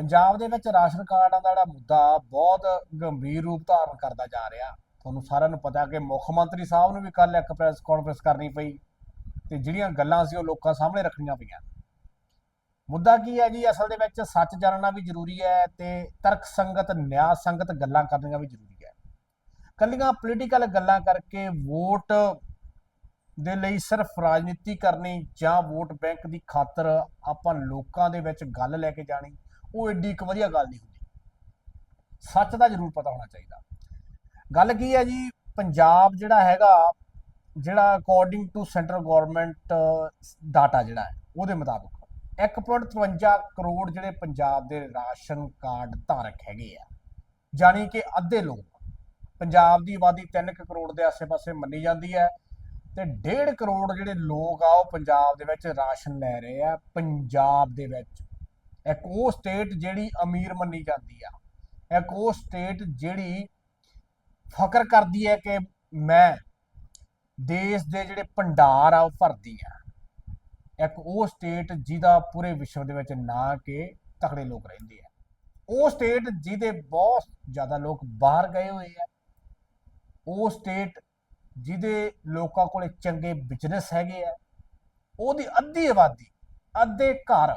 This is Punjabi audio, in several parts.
ਪੰਜਾਬ ਦੇ ਵਿੱਚ ਰਾਸ਼ਨ ਕਾਰਡਾਂ ਦਾ ਜਿਹੜਾ ਮੁੱਦਾ ਬਹੁਤ ਗੰਭੀਰ ਰੂਪ ਧਾਰਨ ਕਰਦਾ ਜਾ ਰਿਹਾ। ਤੁਹਾਨੂੰ ਸਾਰਿਆਂ ਨੂੰ ਪਤਾ ਕਿ ਮੁੱਖ ਮੰਤਰੀ ਸਾਹਿਬ ਨੂੰ ਵੀ ਕੱਲ ਇੱਕ ਪ੍ਰੈਸ ਕਾਨਫਰੰਸ ਕਰਨੀ ਪਈ ਤੇ ਜਿਹੜੀਆਂ ਗੱਲਾਂ ਸੀ ਉਹ ਲੋਕਾਂ ਸਾਹਮਣੇ ਰੱਖਣੀਆਂ ਪਈਆਂ। ਮੁੱਦਾ ਕੀ ਹੈ ਜੀ? ਅਸਲ ਦੇ ਵਿੱਚ ਸੱਚ ਜਾਣਨਾ ਵੀ ਜ਼ਰੂਰੀ ਹੈ ਤੇ ਤਰਕ ਸੰਗਤ ਨਿਆਂ ਸੰਗਤ ਗੱਲਾਂ ਕਰਨੀਆਂ ਵੀ ਜ਼ਰੂਰੀ ਹੈ। ਕੱਲੀਆਂ ਪੋਲੀਟੀਕਲ ਗੱਲਾਂ ਕਰਕੇ ਵੋਟ ਦੇ ਲਈ ਸਿਰਫ ਰਾਜਨੀਤੀ ਕਰਨੀ ਜਾਂ ਵੋਟ ਬੈਂਕ ਦੀ ਖਾਤਰ ਆਪਾਂ ਲੋਕਾਂ ਦੇ ਵਿੱਚ ਗੱਲ ਲੈ ਕੇ ਜਾਣੀ ਉਹ ਏਡੀ ਇੱਕ ਵਧੀਆ ਗੱਲ ਨਹੀਂ ਹੁੰਦੀ। ਸੱਚ ਦਾ ਜ਼ਰੂਰ ਪਤਾ ਹੋਣਾ ਚਾਹੀਦਾ। ਗੱਲ ਕੀ ਹੈ ਜੀ, ਪੰਜਾਬ ਜਿਹੜਾ ਹੈਗਾ, ਜਿਹੜਾ according to central government data ਜਿਹੜਾ ਹੈ, ਉਹਦੇ ਮੁਤਾਬਕ 1.53 ਕਰੋੜ ਜਿਹੜੇ ਪੰਜਾਬ ਦੇ ਰਾਸ਼ਨ ਕਾਰਡ ਧਾਰਕ ਹੈਗੇ ਆ। ਜਾਣੀ ਕਿ ਅੱਧੇ ਲੋਕ ਪੰਜਾਬ ਦੀ ਆਬਾਦੀ 3 ਕਰੋੜ ਦੇ ਆਸ-ਪਾਸੇ ਮੰਨੀ ਜਾਂਦੀ ਹੈ ਤੇ 1.5 ਕਰੋੜ ਜਿਹੜੇ ਲੋਕ ਆ, ਉਹ ਪੰਜਾਬ ਦੇ ਵਿੱਚ ਰਾਸ਼ਨ ਲੈ ਰਹੇ ਆ, ਪੰਜਾਬ ਦੇ ਵਿੱਚ। ਇੱਕ ਉਹ ਸਟੇਟ ਜਿਹੜੀ ਅਮੀਰ ਮੰਨੀ ਜਾਂਦੀ ਆ। ਇੱਕ ਉਹ ਸਟੇਟ ਜਿਹੜੀ ਫਕਰ ਕਰਦੀ ਹੈ ਕਿ ਮੈਂ ਦੇਸ਼ ਦੇ ਜਿਹੜੇ ਭੰਡਾਰ ਆ, ਉਹ ਭਰਦੀ ਆ। ਇੱਕ ਉਹ ਸਟੇਟ ਜਿਹਦਾ ਪੂਰੇ ਵਿਸ਼ਵ ਦੇ ਵਿੱਚ ਨਾਂ ਕਿ ਤਕੜੇ ਲੋਕ ਰਹਿੰਦੇ ਆ। ਉਹ ਸਟੇਟ ਜਿਹਦੇ ਬਹੁਤ ਜ਼ਿਆਦਾ ਲੋਕ ਬਾਹਰ ਗਏ ਹੋਏ ਆ। ਉਹ ਸਟੇਟ ਜਿਹਦੇ ਲੋਕਾਂ ਕੋਲੇ ਚੰਗੇ ਬਿਜ਼ਨਸ ਹੈਗੇ ਆ। ਉਹਦੀ ਅੱਧੀ ਆਬਾਦੀ, ਅੱਧੇ ਘਰ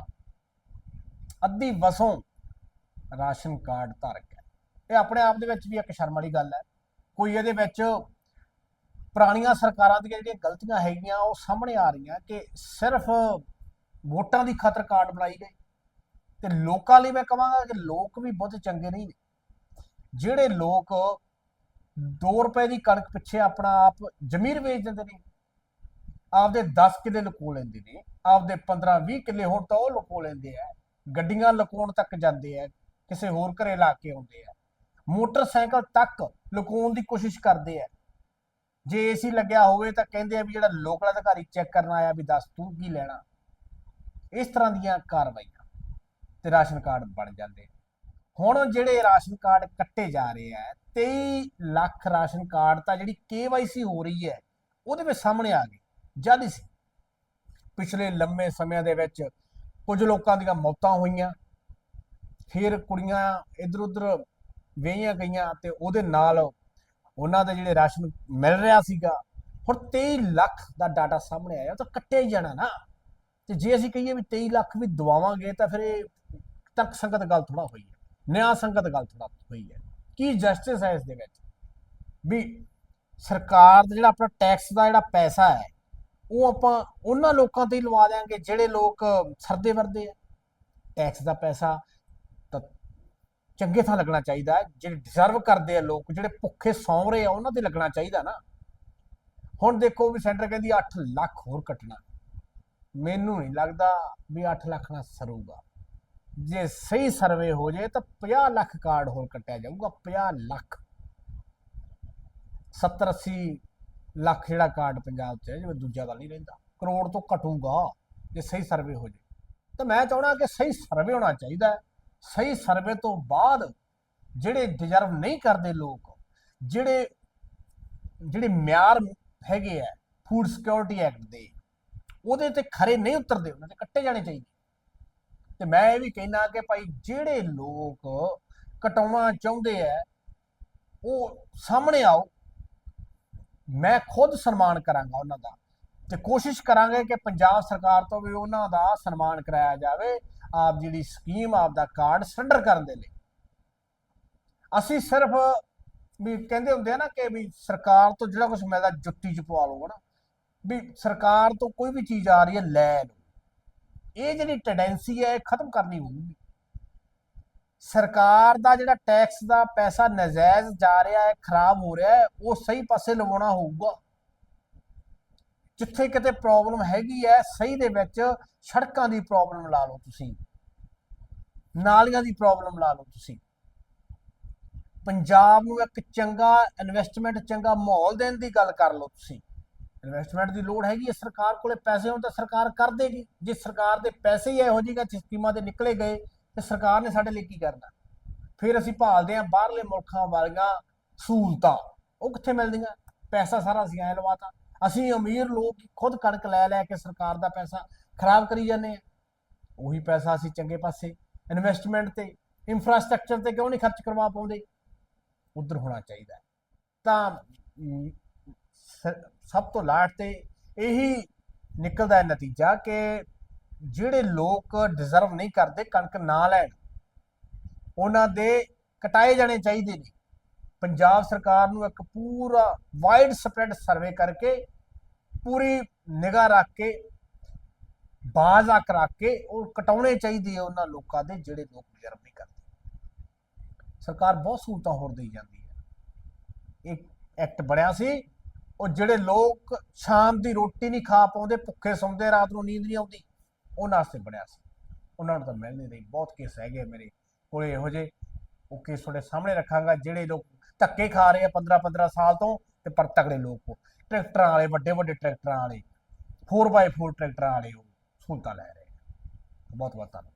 ਅੱਧੀ ਵਸੋਂ ਰਾਸ਼ਨ ਕਾਰਡ ਧਾਰਕ ਹੈ। ਇਹ ਆਪਣੇ ਆਪ ਦੇ ਵਿੱਚ ਵੀ ਇੱਕ ਸ਼ਰਮ ਵਾਲੀ ਗੱਲ ਹੈ। ਕੋਈ ਇਹਦੇ ਵਿੱਚ ਪੁਰਾਣੀਆਂ ਸਰਕਾਰਾਂ ਦੀਆਂ ਜਿਹੜੀਆਂ ਗਲਤੀਆਂ ਹੈਗੀਆਂ, ਉਹ ਸਾਹਮਣੇ ਆ ਰਹੀਆਂ ਕਿ ਸਿਰਫ ਵੋਟਾਂ ਦੀ ਖਾਤਰ ਕਾਰਡ ਬਣਾਈ ਗਈ। ਤੇ ਲੋਕਾਂ ਲਈ ਮੈਂ ਕਹਾਂਗਾ ਕਿ ਲੋਕ ਵੀ ਬਹੁਤ ਚੰਗੇ ਨਹੀਂ ਨੇ। ਜਿਹੜੇ ਲੋਕ 2 ਰੁਪਏ ਦੀ ਕਣਕ ਪਿੱਛੇ ਆਪਣਾ ਆਪ ਜ਼ਮੀਰ ਵੇਚ ਦਿੰਦੇ ਨੇ, ਆਪਦੇ 10 ਕਿੱਲੇ ਲੁਕੋ ਲੈਂਦੇ ਨੇ, ਆਪਦੇ 15 20 ਕਿੱਲੇ ਹੋਣ ਤਾਂ ਉਹ ਲੁਕੋ ਲੈਂਦੇ ਆ। ਗੱਡੀਆਂ ਲੁਕਾਉਣ ਤੱਕ ਜਾਂਦੇ ਆ, ਕਿਸੇ ਹੋਰ ਘਰੇ ਲਾ ਕੇ ਆਉਂਦੇ ਆ। ਮੋਟਰਸਾਈਕਲ ਤੱਕ ਲੁਕਾਉਣ ਦੀ ਕੋਸ਼ਿਸ਼ ਕਰਦੇ ਆ। ਜੇ ਏਸੀ ਲੱਗਿਆ ਹੋਵੇ ਤਾਂ ਕਹਿੰਦੇ ਆ ਵੀ ਜਿਹੜਾ ਲੋਕਲ ਅਧਿਕਾਰੀ ਚੈੱਕ ਕਰਨ ਆਇਆ ਵੀ ਦੱਸ ਤੂੰ ਕੀ ਲੈਣਾ। ਇਸ ਤਰ੍ਹਾਂ ਦੀਆਂ ਕਾਰਵਾਈਆਂ ਤੇ ਰਾਸ਼ਨ ਕਾਰਡ ਬਣ ਜਾਂਦੇ ਹੁਣ ਜਿਹੜੇ ਰਾਸ਼ਨ ਕਾਰਡ ਕੱਟੇ ਜਾ ਰਹੇ ਆ 23 ਲੱਖ ਰਾਸ਼ਨ ਕਾਰਡ ਤਾਂ ਜਿਹੜੀ KYC ਹੋ ਰਹੀ ਹੈ, ਉਹਦੇ ਵਿੱਚ ਸਾਹਮਣੇ ਆ ਗਈ ਜਦ ਸੀ ਪਿਛਲੇ ਲੰਮੇ ਸਮਿਆਂ ਦੇ ਵਿੱਚ ਕੁਝ ਲੋਕਾਂ ਦੀਆਂ ਮੌਤਾਂ ਹੋਈਆਂ। ਫਿਰ ਕੁੜੀਆਂ ਇੱਧਰ ਉੱਧਰ ਵਿਆਹੀਆਂ ਗਈਆਂ ਤੇ ਉਹਦੇ ਨਾਲ ਉਹਨਾਂ ਦੇ ਜਿਹੜੇ ਰਾਸ਼ਨ ਮਿਲ ਰਿਹਾ ਸੀਗਾ। ਹੁਣ 23 ਲੱਖ ਦਾ ਡਾਟਾ ਸਾਹਮਣੇ ਆਇਆ, ਉਹ ਤਾਂ ਕੱਟਿਆ ਹੀ ਜਾਣਾ ਨਾ। ਤੇ ਜੇ ਅਸੀਂ ਕਹੀਏ ਵੀ 23 ਲੱਖ ਵੀ ਦਵਾਵਾਂਗੇ ਤਾਂ ਫਿਰ ਇਹ ਤਰਕ ਸੰਗਤ ਗੱਲ ਥੋੜਾ ਹੋਈ ਹੈ, ਨਿਆਂ ਸੰਗਤ ਗੱਲ ਥੋੜਾ ਹੋਈ ਹੈ। ਕੀ ਜਸਟਿਸ ਹੈ ਇਸ ਦੇ ਵਿੱਚ? ਵੀ ਸਰਕਾਰ ਦਾ ਜਿਹੜਾ ਆਪਣਾ ਟੈਕਸ ਦਾ ਜਿਹੜਾ ਪੈਸਾ ਹੈ ਉਹ ਆਪਾਂ ਉਹਨਾਂ ਲੋਕਾਂ ਤੇ ਹੀ ਲਵਾ ਦਿਆਂਗੇ ਜਿਹੜੇ ਲੋਕ ਸਰਦੇ ਵਰਦੇ ਆ। ਟੈਕਸ ਦਾ ਪੈਸਾ ਤਾਂ ਚੰਗੇ ਥਾਂ ਲੱਗਣਾ ਚਾਹੀਦਾ ਜਿਹੜੇ ਡਿਜ਼ਰਵ ਕਰਦੇ ਆ ਲੋਕ, ਜਿਹੜੇ ਭੁੱਖੇ ਸੌਂ ਰਹੇ ਆ, ਉਹਨਾਂ ਤੇ ਲੱਗਣਾ ਚਾਹੀਦਾ ਨਾ। ਹੁਣ ਦੇਖੋ ਵੀ ਸੈਂਟਰ ਕਹਿੰਦੀ 8 ਲੱਖ ਹੋਰ ਕੱਟਣਾ। ਮੈਨੂੰ ਨਹੀਂ ਲੱਗਦਾ ਵੀ 8 ਲੱਖ ਨਾਲ ਸਰੂਗਾ। ਜੇ ਸਹੀ ਸਰਵੇ ਹੋ ਜੇ ਤਾਂ 50 ਲੱਖ ਕਾਰਡ ਹੋਰ ਕੱਟਿਆ ਜਾਊਗਾ 50 ਲੱਖ। 70 80 ਲੱਖ ਜਿਹੜਾ ਕਾਰਡ ਪੰਜਾਬ 'ਚ ਹੈ, ਜਿਵੇਂ ਦੂਜਾ ਦਾ ਨਹੀਂ ਰਹਿੰਦਾ। ਕਰੋੜ ਤੋਂ ਘਟੂਗਾ, ਜੇ ਸਹੀ ਸਰਵੇ ਹੋ ਜੇ। ਤਾਂ ਮੈਂ ਚਾਹਣਾ ਕਿ ਸਹੀ ਸਰਵੇ ਹੋਣਾ ਚਾਹੀਦਾ ਸਹੀ ਸਰਵੇ ਤੋਂ ਬਾਅਦ ਜਿਹੜੇ ਡਿਜ਼ਰਵ ਨਹੀਂ ਕਰਦੇ ਲੋਕ, ਜਿਹੜੇ ਜਿਹੜੇ ਮਿਆਰ ਹੈਗੇ ਆ ਫੂਡ ਸਿਕਿਉਰਿਟੀ ਐਕਟ ਦੇ, ਉਹਦੇ ਤੇ ਖਰੇ ਨਹੀਂ ਉਤਰਦੇ, ਉਹਨਾਂ ਤੇ ਕੱਟੇ ਜਾਣੇ ਚਾਹੀਦੇ। ਤੇ ਮੈਂ ਇਹ ਵੀ ਕਹਿਣਾ ਕਿ ਭਾਈ ਜਿਹੜੇ ਲੋਕ ਕਟਾਉਣਾ ਚਾਹੁੰਦੇ ਆ, ਉਹ ਸਾਹਮਣੇ ਆਓ ਮੈਂ ਖੁਦ ਸਨਮਾਨ ਕਰਾਂਗਾ ਉਹਨਾਂ ਦਾ। ਤੇ ਕੋਸ਼ਿਸ਼ ਕਰਾਂਗੇ ਕਿ ਪੰਜਾਬ ਸਰਕਾਰ ਤੋਂ ਵੀ ਉਹਨਾਂ ਦਾ ਸਨਮਾਨ ਕਰਾਇਆ ਜਾਵੇ, ਆਪ ਜਿਹੜੀ ਸਕੀਮ, ਆਪ ਦਾ ਕਾਰਡ ਸਰੈਂਡਰ ਕਰਨ ਦੇ ਲਈ। ਅਸੀਂ ਸਿਰਫ ਵੀ ਕਹਿੰਦੇ ਹੁੰਦੇ ਆ ਨਾ ਕਿ ਵੀ ਸਰਕਾਰ ਤੋਂ ਜਿਹੜਾ ਕੁਝ ਮਿਲਦਾ ਜੁੱਤੀ ਚ ਪਵਾ ਲਓ ਨਾ ਵੀ ਸਰਕਾਰ ਤੋਂ ਕੋਈ ਵੀ ਚੀਜ਼ ਆ ਰਹੀ ਹੈ, ਲੈ ਲਓ। ਇਹ ਜਿਹੜੀ ਟੈਂਡੈਂਸੀ ਹੈ, ਇਹ ਖਤਮ ਕਰਨੀ ਹੋਊਗੀ। ਸਰਕਾਰ ਦਾ ਜਿਹੜਾ ਟੈਕਸ ਦਾ ਪੈਸਾ ਨਜਾਇਜ਼ ਜਾ ਰਿਹਾ ਹੈ, ਖਰਾਬ ਹੋ ਰਿਹਾ ਹੈ, ਉਹ ਸਹੀ ਪਾਸੇ ਲਵਾਉਣਾ ਹੋਊਗਾ। ਜਿੱਥੇ ਕਿਤੇ ਪ੍ਰੋਬਲਮ ਹੈਗੀ ਹੈ, ਸਹੀ ਦੇ ਵਿੱਚ ਸੜਕਾਂ ਦੀ ਪ੍ਰੋਬਲਮ ਲਾ ਲਓ ਤੁਸੀਂ। ਨਾਲੀਆਂ ਦੀ ਪ੍ਰੋਬਲਮ ਲਾ ਲਓ ਤੁਸੀਂ। ਪੰਜਾਬ ਨੂੰ ਇੱਕ ਚੰਗਾ ਇਨਵੈਸਟਮੈਂਟ ਚੰਗਾ ਮਾਹੌਲ ਦੇਣ ਦੀ ਗੱਲ ਕਰ ਲਓ ਤੁਸੀਂ। ਇਨਵੈਸਟਮੈਂਟ ਦੀ ਲੋੜ ਹੈਗੀ ਹੈ, ਸਰਕਾਰ ਕੋਲੇ ਪੈਸੇ ਹੋਣ ਤਾਂ ਸਰਕਾਰ ਕਰ ਦੇਗੀ। ਜੇ ਸਰਕਾਰ ਦੇ ਪੈਸੇ ਹੀ ਇਹੋ ਜਿਹੀਆਂ ਸਕੀਮਾਂ ਦੇ ਨਿਕਲੇ ਗਏ ਤੇ ਸਰਕਾਰ ਨੇ ਸਾਡੇ ਲਈ ਕੀ ਕਰਨਾ? ਫਿਰ ਅਸੀਂ ਭਾਲਦੇ ਹਾਂ ਬਾਹਰਲੇ ਮੁਲਕਾਂ ਵਾਲੀਆਂ ਸਹੂਲਤਾਂ। ਉਹ ਕਿੱਥੇ ਮਿਲਦੀਆਂ? ਪੈਸਾ ਸਾਰਾ ਅਸੀਂ ਐ ਲਵਾਤਾ। ਅਸੀਂ ਅਮੀਰ ਲੋਕ ਖੁਦ ਕਣਕ ਲੈ ਲੈ ਕੇ ਸਰਕਾਰ ਦਾ ਪੈਸਾ ਖਰਾਬ ਕਰੀ ਜਾਂਦੇ ਆ ਉਹੀ ਪੈਸਾ ਅਸੀਂ ਚੰਗੇ ਪਾਸੇ ਇਨਵੈਸਟਮੈਂਟ ਤੇ ਇਨਫਰਾਸਟ੍ਰਕਚਰ ਤੇ ਕਿਉਂ ਨਹੀਂ ਖਰਚ ਕਰਵਾ ਪਾਉਂਦੇ? ਉਧਰ ਹੋਣਾ ਚਾਹੀਦਾ। ਤਾਂ ਸਭ ਤੋਂ ਲਾਟ ਤੇ ਇਹੀ ਨਿਕਲਦਾ ਹੈ ਨਤੀਜਾ ਕਿ ਜਿਹੜੇ ਲੋਕ ਡਿਜ਼ਰਵ ਨਹੀਂ ਕਰਦੇ ਕਣਕ ਨਾ ਲੈਣ, ਉਹਨਾਂ ਦੇ ਕਟਾਏ ਜਾਣੇ ਚਾਹੀਦੇ ਨੇ। ਪੰਜਾਬ ਸਰਕਾਰ ਨੂੰ ਇੱਕ ਪੂਰਾ ਵਾਈਡ ਸਪਰੈਡ ਸਰਵੇ ਕਰਕੇ, ਪੂਰੀ ਨਿਗਾਹ ਰੱਖ ਕੇ, ਬਾਜ਼ ਆਕ ਰੱਖ ਕੇ ਉਹ ਕਟਾਉਣੇ ਚਾਹੀਦੇ ਆ ਉਹਨਾਂ ਲੋਕਾਂ ਦੇ ਜਿਹੜੇ ਲੋਕ ਡਿਜ਼ਰਵ ਨਹੀਂ ਕਰਦੇ। ਸਰਕਾਰ ਬਹੁਤ ਸਹੂਲਤਾਂ ਹੋਰ ਦੇਈ ਜਾਂਦੀ ਹੈ। ਇੱਕ ਐਕਟ ਬਣਿਆ ਸੀ, ਉਹ ਜਿਹੜੇ ਲੋਕ ਸ਼ਾਮ ਦੀ ਰੋਟੀ ਨਹੀਂ ਖਾ ਪਾਉਂਦੇ, ਭੁੱਖੇ ਸੌਂਦੇ, ਰਾਤ ਨੂੰ ਨੀਂਦ ਨਹੀਂ ਆਉਂਦੀ। ਉਹਨਾਂ ਵਾਸਤੇ ਬਣਿਆ ਸੀ। ਉਹਨਾਂ ਨੂੰ ਤਾਂ ਮਿਲ ਨਹੀਂ ਰਹੀ। ਬਹੁਤ ਕੇਸ ਹੈਗੇ ਆ ਮੇਰੇ ਕੋਲੇ ਇਹੋ ਜਿਹੇ। ਉਹ ਕੇਸ ਤੁਹਾਡੇ ਸਾਹਮਣੇ ਰੱਖਾਂਗਾ। ਜਿਹੜੇ ਲੋਕ ਧੱਕੇ ਖਾ ਰਹੇ ਆ 15 15 ਸਾਲ ਤੋਂ ਤੇ ਪਰ ਤਗੜੇ ਲੋਕ ਉਹ ਟਰੈਕਟਰਾਂ ਵਾਲੇ, ਵੱਡੇ ਵੱਡੇ ਟਰੈਕਟਰਾਂ ਵਾਲੇ 4x4 ਟਰੈਕਟਰਾਂ ਵਾਲੇ ਉਹ ਸਹੂਲਤਾਂ ਲੈ ਰਹੇ ਆ। ਬਹੁਤ ਬਹੁਤ ਧੰਨਵਾਦ।